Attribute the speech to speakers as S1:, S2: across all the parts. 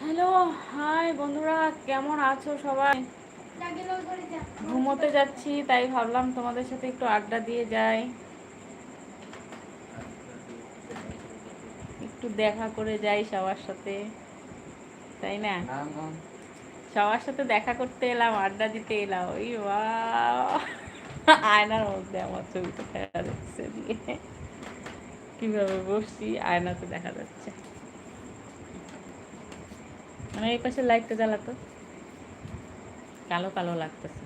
S1: Hello hi বন্ধুরা কেমন আছো সবাই? ঘুমোতে যাচ্ছি তাই ভাবলাম তোমাদের সাথে একটু আড্ডা দিয়ে যাই। একটু দেখা করে যাই সবার সাথে তাই না? সবার সাথে দেখা করতে এলাম আড্ডা দিতে এলাম। ওই বা আয়নার মধ্যে আমার ছবিটা দেখা যাচ্ছে। দিয়ে কীভাবে বসছি, আয়নাতে দেখা যাচ্ছে। মানে এই পাশে লাইটটা জ্বালাতো। কালো কালো লাগতেছে।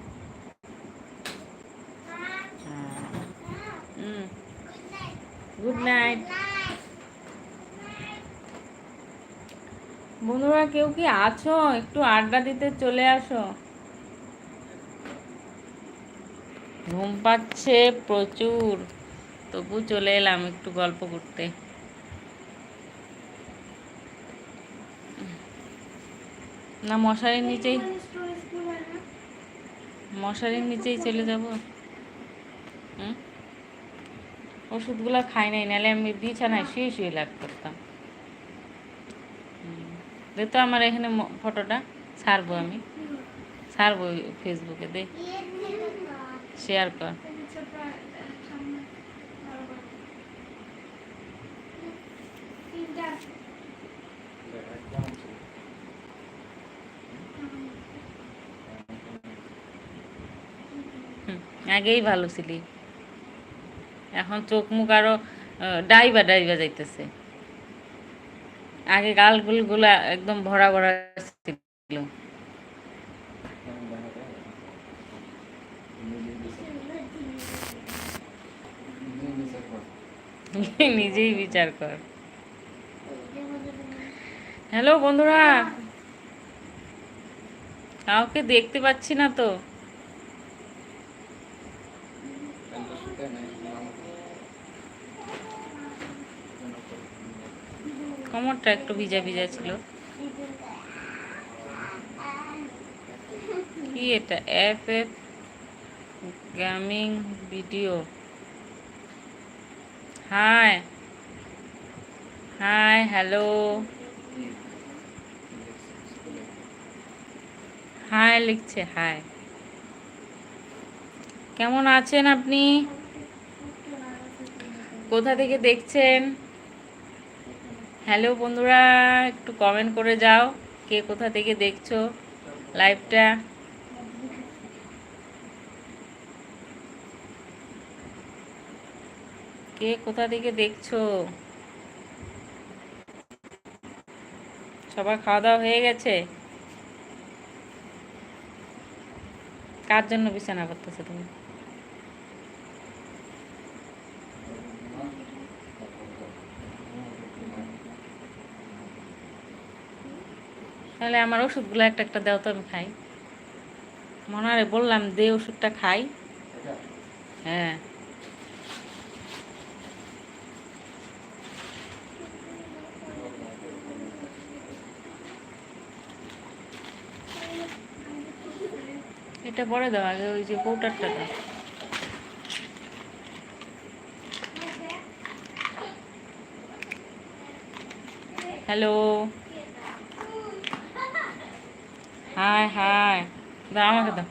S1: গুড নাইট বন্ধুরা, কেউ কি আছো? একটু আড্ডা দিতে চলে আসো। ঘুম পাচ্ছে প্রচুর। তবু চলে এলাম একটু গল্প করতে। না মশারির নিচেই মশারির নিচেই চলে যাব। হুম? ওষুধগুলো খাই নাই নাহলে আমি বিছানায় শুয়ে শুয়ে লাগ করতাম। তো আমার এখানে ফটোটা ছাড়বো আমি। ছাড়বো ফেসবুকে দে। শেয়ার কর হুম, আগেই ভালো ছিলি। এখন চোখ মুখ আরও ডাইবা ডাইবা যাইতেছে। আগে গালগুলগুলা একদম ভরা ভরা ছিল। নিজেই বিচার কর। হ্যালো বন্ধুরা। কাউকে দেখতে পাচ্ছি না তো। কোমরটা একটু ভিজা ভিজা ছিল। কি এটা? F F gaming video. Hi. Hi, hello. Hi লিখছে হাই কেমন আছেন আপনি? কোথা থেকে দেখছেন? হ্যালো বন্ধুরা, একটু কমেন্ট করে যাও, কে কোথা থেকে দেখছ লাইভটা কে কোথা থেকে দেখছ? সবার খাওয়া দাওয়া হয়ে গেছে? কার জন্য বিছানা করতেছো তুমি? তাহলে আমার ওষুধগুলো একটা একটা দাও তো আমি খাই। মনারে বললাম দে ওষুধটা খাই। হ্যাঁ। এটা পরে দাও আগে ওই যে কৌটারটা দাও। হ্যালো হাই হাই দাও আমাকে দাও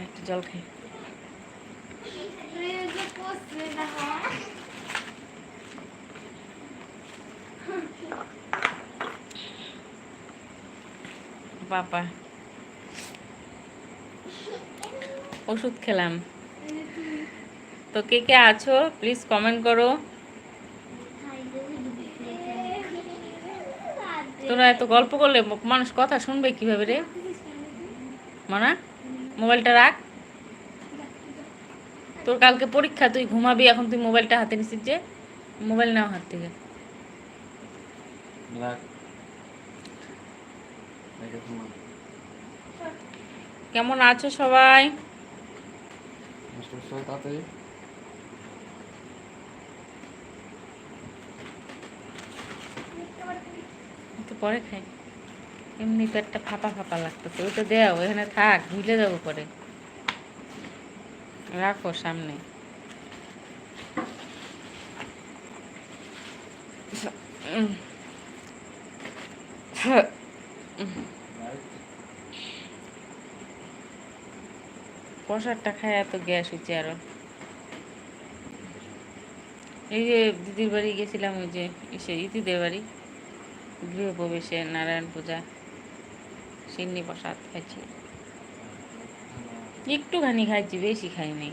S1: একটু জল খাই বাবা ওষুধ খেলাম। তো কে কে আছো প্লিজ কমেন্ট করো। তোরা এত গল্প করলে মানুষ কথা শুনবে কীভাবে রে? মানা, মোবাইলটা রাখ। তোর কালকে পরীক্ষা, তুই ঘুমাবি, এখন তুই মোবাইলটা হাতে নিছিস যে, মোবাইল নাও হাত থেকে। কেমন আছো সবাই? পরে খাই। এমনি পেটটা ফাঁপা ফাঁপা লাগতেছে। ওইটা দেও, এখানে থাক ভুলে যাব পরে। রাখো সামনে। Mm. প্রসাদটা খায় এত গ্যাস হচ্ছে আরও। এই যে দিদির বাড়ি গেছিলাম, ওই যে এসে ইতিদের বাড়ি, গৃহপ্রবেশে নারায়ণ পূজা, সিন্নি প্রসাদ খাইছি। একটুখানি খাইছি, বেশি খাই নাই।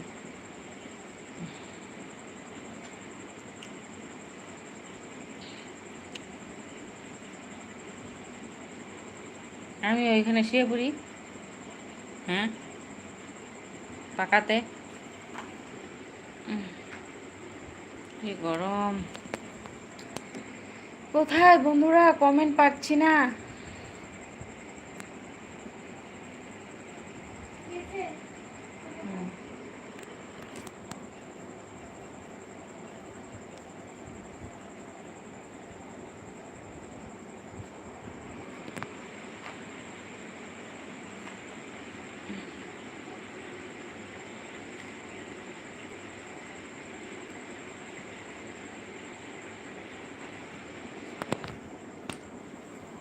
S1: আমি ওইখানে শুয়ে পড়ি। হ্যাঁ? পাকাতে। কি গরম। কোথায় বন্ধুরা? কমেন্ট পাচ্ছি না।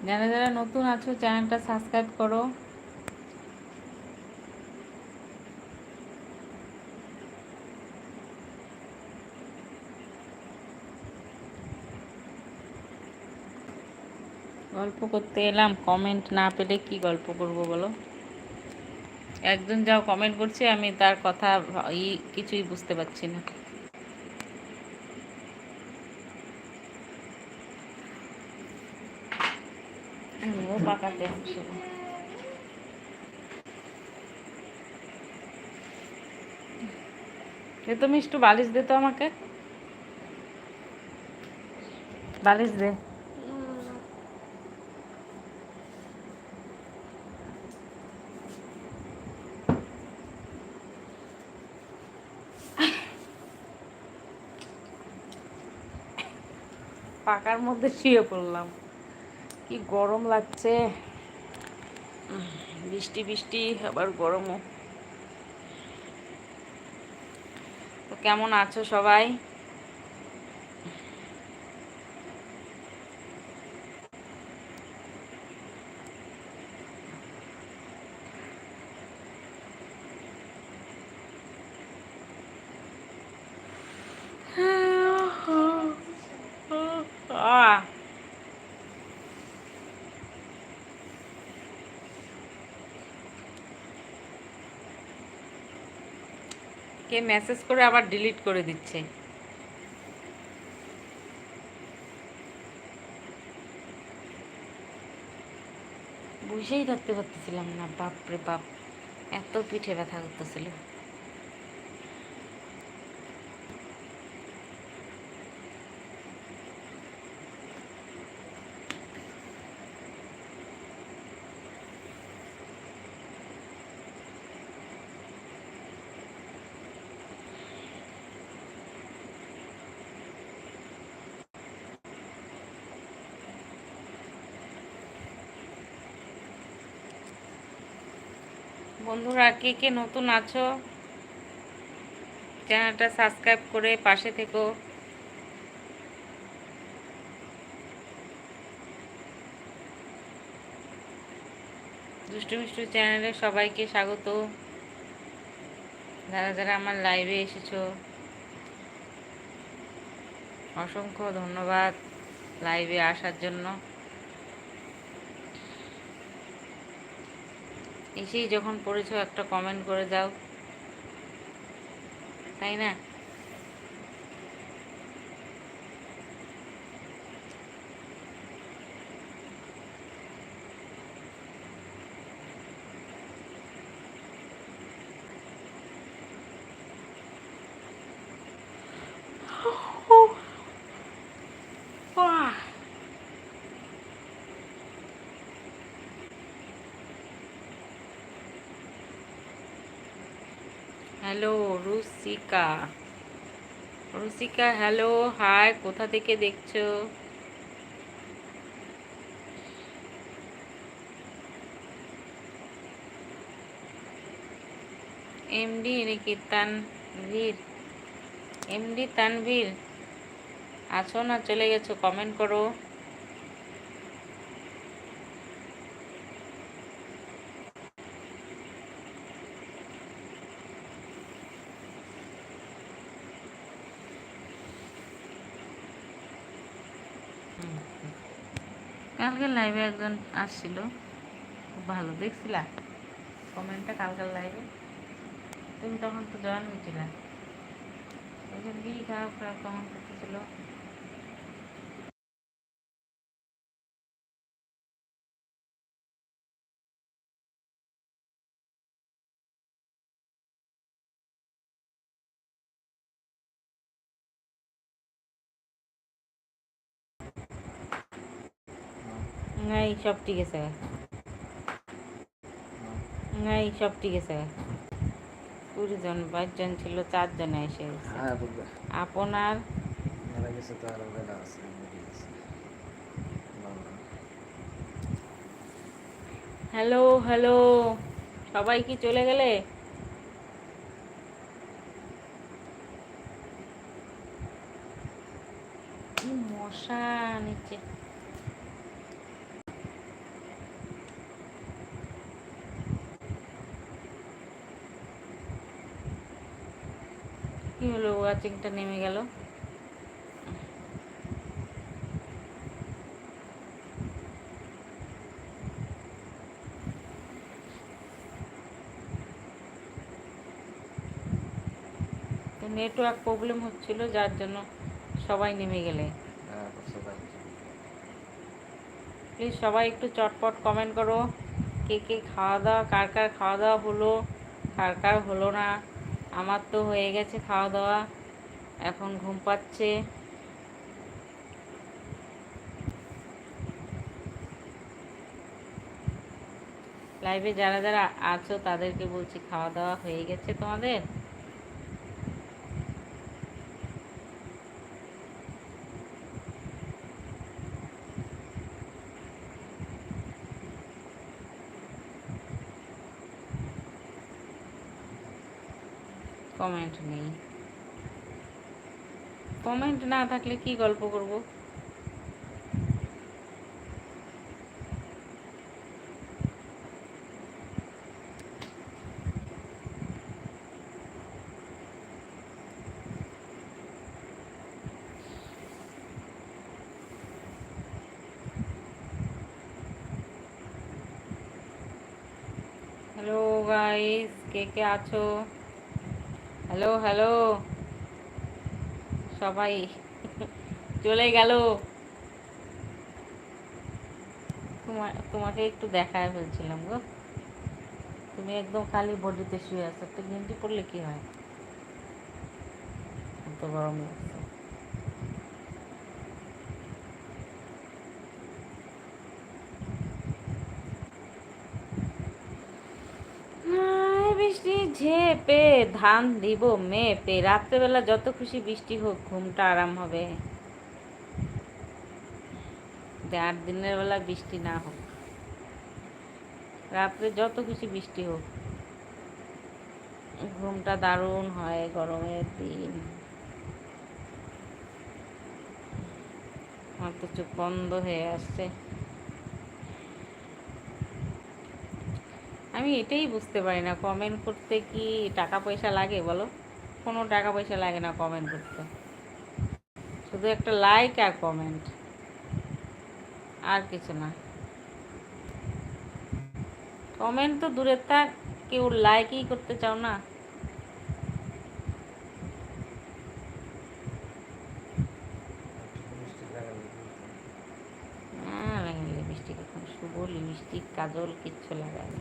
S1: যারা যারা নতুন আছো, চ্যানেলটা সাবস্ক্রাইব করো। গল্প করতে এলাম কমেন্ট না পেলে কি গল্প করব বলো? একজন যাও কমেন্ট করছে, আমি তার কথা কিছুই বুঝতে পারছি না। পাকাতে আসব। এ তুমি একটু বালিশ দে তো আমাকে। বালিশ দে। পাকার মধ্যে শুয়ে পড়লাম। কি গরম লাগছে। বৃষ্টি বৃষ্টি আবার গরমও। তো কেমন আছো সবাই? কে মেসেজ করে আবার ডিলিট করে দিচ্ছে। বুঝেই থাকতে পারতেছিলাম না, বাপরে বাপ, এত পিঠে ব্যথা করতেছিল। বন্ধুরা, কে কে নতুন আছো? চ্যানেলটা সাবস্ক্রাইব করে পাশে থেকো। দুষ্টু মিষ্টু চ্যানেলে সবাইকে স্বাগত। যারা যারা আমার লাইভে এসেছ, অসংখ্য ধন্যবাদ লাইভে আসার জন্য। এসেই যখন পড়েছ একটা কমেন্ট করে দাও। তাই না? Hello Rusika Rusika hello hi কোথা থেকে দেখছ? এমডি নাকি তানভীর এমডি তানভীর আছো না? চলে গেছো? কমেন্ট করো। কালকে লাইভে একজন আসছিল। খুব ভালো, দেখছিলা? কমেন্টটা কালকার লাইভে তুমি তখন তো জয়েন হয়েছিলা। জন্য কি খারাপ খারাপ কমেন্ট করতেছিল। নাই সব ঠিক আছে। নাই সব ঠিক আছে। কুড়ি জন বাইশ জন ছিল চারজনে এসে গেছে।
S2: হ্যাঁ
S1: আপনার? হ্যালো হ্যালো সবাই কি চলে গেলে? মশা নিচে ওয়াচিংটা নেমে গেল। নেটওয়ার্ক প্রবলেম হচ্ছিল যার জন্য সবাই নেমে গেলে।
S2: হ্যাঁ।
S1: প্লিজ সবাই একটু চটপট কমেন্ট করো কে কে খাওয়া দাওয়া কার কার খাওয়া দাওয়া হলো কার কার হলো না। আমার তো হয়ে গেছে খাওয়া দাওয়া। এখন ঘুম পাচ্ছে। লাইভে যারা যারা আছো, তাদেরকে বলছি খাওয়া দাওয়া হয়ে গেছে তোমাদের। কমেন্ট নেই। কমেন্ট না থাকলে কি গল্প করব? হ্যালো গাইস কে কে আছো? হ্যালো হ্যালো সবাই। চলে গেল। তোমার তোমাকে একটু দেখায় ফেলছিলাম গো। তুমি একদম খালি বডিতে শুয়ে আছো। একটা গেঞ্জি পরলে কি হয়? এত গরম লাগছে হায়, বৃষ্টি ঝেপে ধান দিব মেপে রাত্রেবেলা যত খুশি বৃষ্টি হোক ঘুমটা আরাম হবে। আর দিনের বেলা বৃষ্টি না হোক। রাত্রে যত খুশি বৃষ্টি হোক। ঘুমটা দারুণ হয় গরমের দিন। আমার তো চোখ বন্ধ হয়ে আসছে। আমি এটাই বুঝতে পারি না কমেন্ট করতে কি টাকা পয়সা লাগে বলো? কোনো টাকা পয়সা লাগে না কমেন্ট করতে। শুধু একটা লাইক আর কমেন্ট আর কিছু না। কমেন্ট তো দূরের থাক, কেউ লাইকই করতে চাও না। লিপস্টিক এখন শুভ, লিপস্টিক, কাজল, কিচ্ছু লাগায় না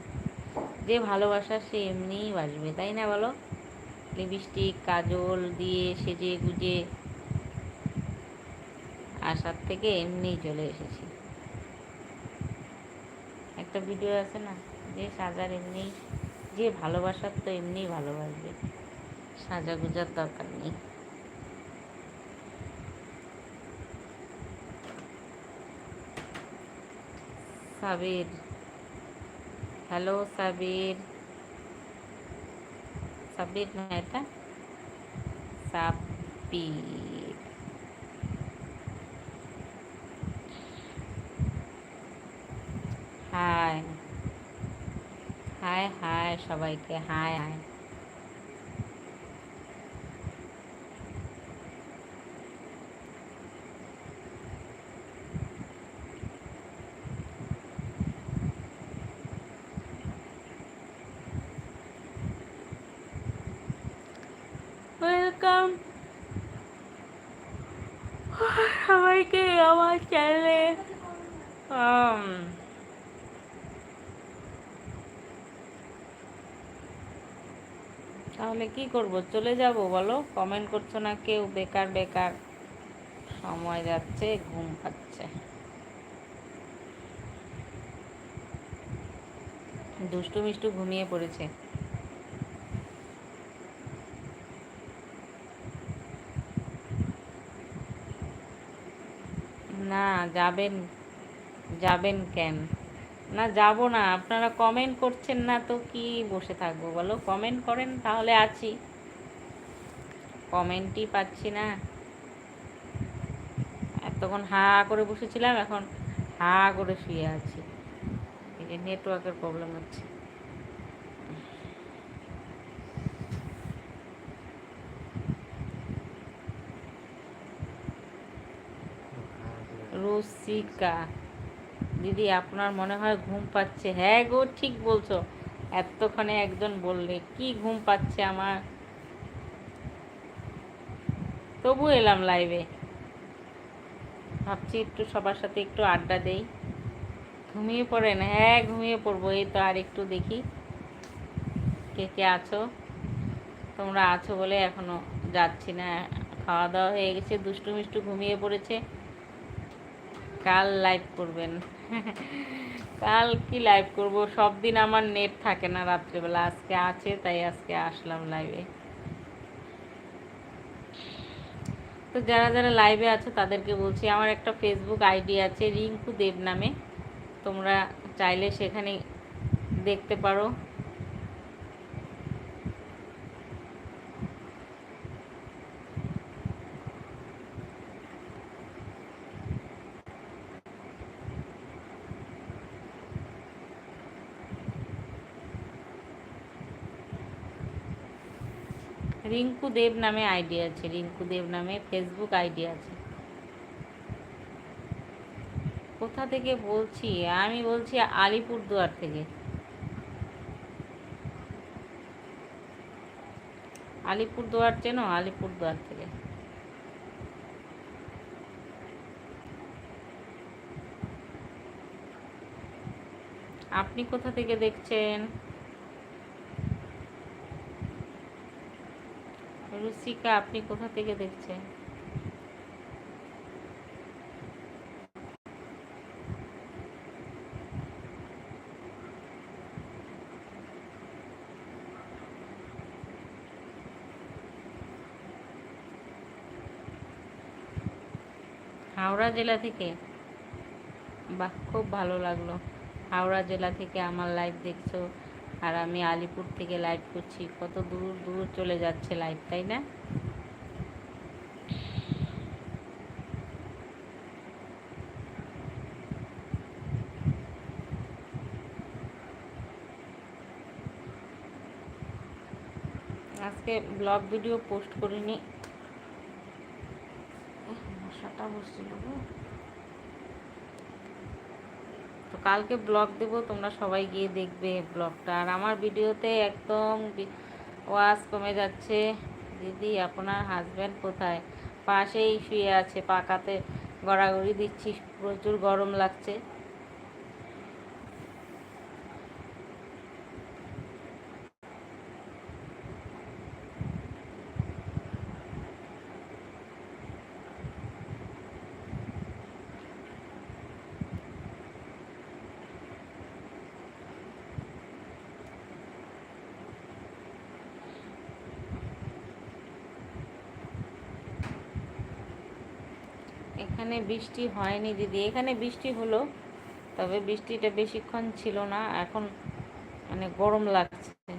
S1: যে ভালোবাসা সে এমনিই বাসবে, তাই না বলো? লিপস্টিক, কাজল দিয়ে সেজে গুজে আসার থেকে এমনিই চলে এসেছি। একটা ভিডিও আছে না? যে সাজার এমনি যে ভালোবাসার তো এমনিই ভালোবাসবে। সাজা গুজার দরকার নেই। সাবির হ্যালো সাবির সাব্বির না এটা সাব্বির হাই হাই হাই সবাইকে হাই হাই চ্যানেলে তাহলে কি করব? চলে যাব বলো? কমেন্ট করছ না কেউ? বেকার বেকার। সময় যাচ্ছে, ঘুম পাচ্ছে। দুষ্টু মিষ্টু ঘুমিয়ে পড়েছে না যাবেন যাবেন কেন? না, যাব না, আপনারা কমেন্ট করছেন না তো কি বসে থাকব বলো? কমেন্ট করেন, তাহলে আছি। কমেন্টই পাচ্ছি না। এতক্ষণ হা করে বসেছিলাম, এখন হা করে শুয়ে আছি। এই যে নেটওয়ার্কের প্রবলেম হচ্ছে। রসিকা দিদি, আপনার মনে হয় ঘুম পাচ্ছে। হ্যাঁ গো, ঠিক বলছো। এতক্ষণে একজন বললে, কি ঘুম পাচ্ছে আমার? তবু এলাম লাইভে ভাবছি একটু সবার সাথে একটু আড্ডা দেই। ঘুমিয়ে পড়েন? হ্যাঁ ঘুমিয়ে পড়ব। এই তো আর একটু দেখি। কে কে আছো? তোমরা আছো বলে এখনও যাচ্ছি না। খাওয়া দাওয়া হয়ে গেছে। দুষ্টু মিষ্টু ঘুমিয়ে পড়েছে। কাল লাইভ করবেন। কাল কি লাইভ করব? সব দিন আমার নেট থাকে না রাত্রেবেলা। আজকে আছে, তাই আজকে আসলাম লাইভে তো যারা যারা লাইভে আছো, তাদেরকে বলছি, আমার একটা ফেসবুক আইডি আছে, রিঙ্কু দেব নামে। তোমরা চাইলে সেখানে দেখতে পারো। রিঙ্কু দেব নামে আইডি আছে, রিঙ্কু দেব নামে ফেসবুক আইডি আছে। কোথা থেকে বলছি? আমি বলছি আলিপুরদুয়ার থেকে। আলিপুরদুয়ার চেনো? আলিপুরদুয়ার থেকে। আপনি কোথা থেকে দেখছেন? রুচিকা আপনি কোথা থেকে দেখছেন? হাওড়া জেলা থেকে? বাহ, খুব ভালো লাগল। হাওড়া জেলা থেকে আমার লাইভ দেখছ। আর আমি আলিপুর থেকে লাইভ করছি। কত দূর দূর চলে যাচ্ছে লাইভ তাই না? আজকে ব্লগ ভিডিও পোস্ট করিনি। মশাটা বসছিল গো। তো কালকে ব্লগ দেবো, তোমরা সবাই গিয়ে দেখবে ব্লগটা আর আমার ভিডিওতে একদম ওয়াজ কমে যাচ্ছে। দিদি, আপনার হাজব্যান্ড কোথায়? পাশেই শুয়ে আছে, পাকাতে গড়াগড়ি দিচ্ছি প্রচুর গরম লাগছে। এখানে বৃষ্টি হয়নি দিদি। এখানে বৃষ্টি হলো, তবে বৃষ্টিটা বেশিক্ষণ ছিল না, এখন মানে গরম লাগছে।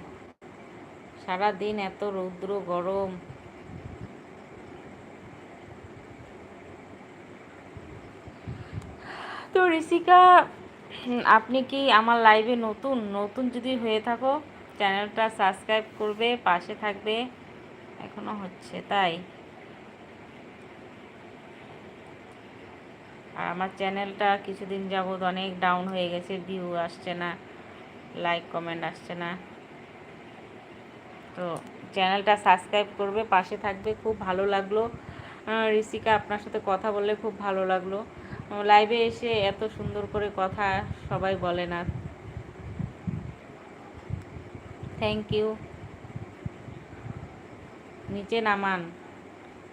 S1: সারা দিন এত রৌদ্র, গরম। তো ঋষিকা আপনি কি আমার লাইভে নতুন? নতুন যদি হয়ে থাকো চ্যানেলটা সাবস্ক্রাইব করবে, পাশে থাকবে। এখনও হচ্ছে, তাই। আমার চ্যানেলটা কিছুদিন যাবৎ অনেক ডাউন হয়ে গেছে ভিউ আসছে না লাইক কমেন্ট আসছে না। তো চ্যানেলটা সাবস্ক্রাইব করবে, পাশে থাকবে, খুব ভালো লাগল। ঋষিকা আপনার সাথে কথা বললে খুব ভালো লাগল। লাইভে এসে এত সুন্দর করে কথা সবাই বলে না। থ্যাংক ইউ নিচে নামান।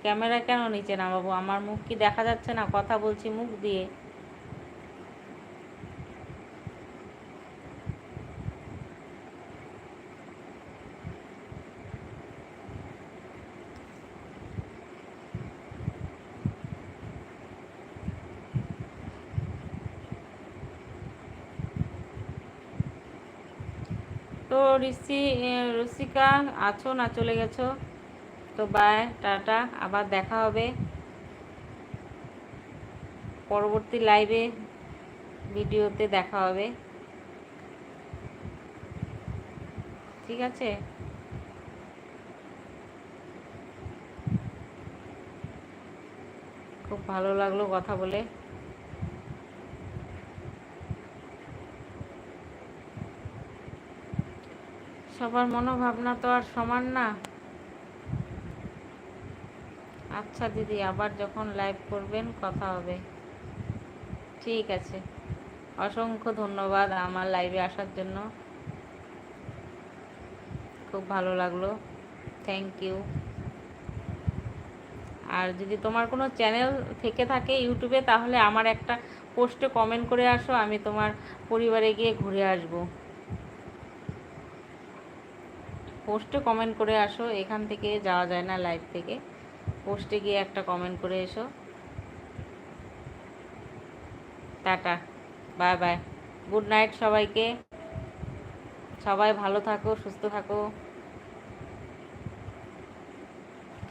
S1: ক্যামেরা কেন নিচে নামাবো? আমার মুখ কি দেখা যাচ্ছে না? কথা বলছি মুখ দিয়ে। তো ঋষি রসিকা আছো না? চলে গেছো? তো বাই, টাটা, আবার দেখা হবে। পরবর্তী লাইভে ভিডিওতে দেখা হবে। ঠিক আছে? খুব ভালো লাগল কথা বলে। সবার মনোভাবনা তো আর সমান না। আচ্ছা দিদি, আবার যখন লাইভ করবেন কথা হবে। ঠিক আছে। অসংখ্য ধন্যবাদ আমার লাইভে আসার জন্য। খুব ভালো লাগল। থ্যাংক ইউ আর যদি তোমার কোনো চ্যানেল থেকে থাকে ইউটিউবে, তাহলে আমার একটা পোস্টে কমেন্ট করে আসো, আমি তোমার পরিবারে গিয়ে ঘুরে আসব। পোস্টে কমেন্ট করে আসো, এখান থেকে যাওয়া যায় না লাইভ থেকে। পোস্টে গিয়ে একটা কমেন্ট করে এসো। Tata bye bye good night সবাইকে। সবাই ভালো থাকো, সুস্থ থাকো।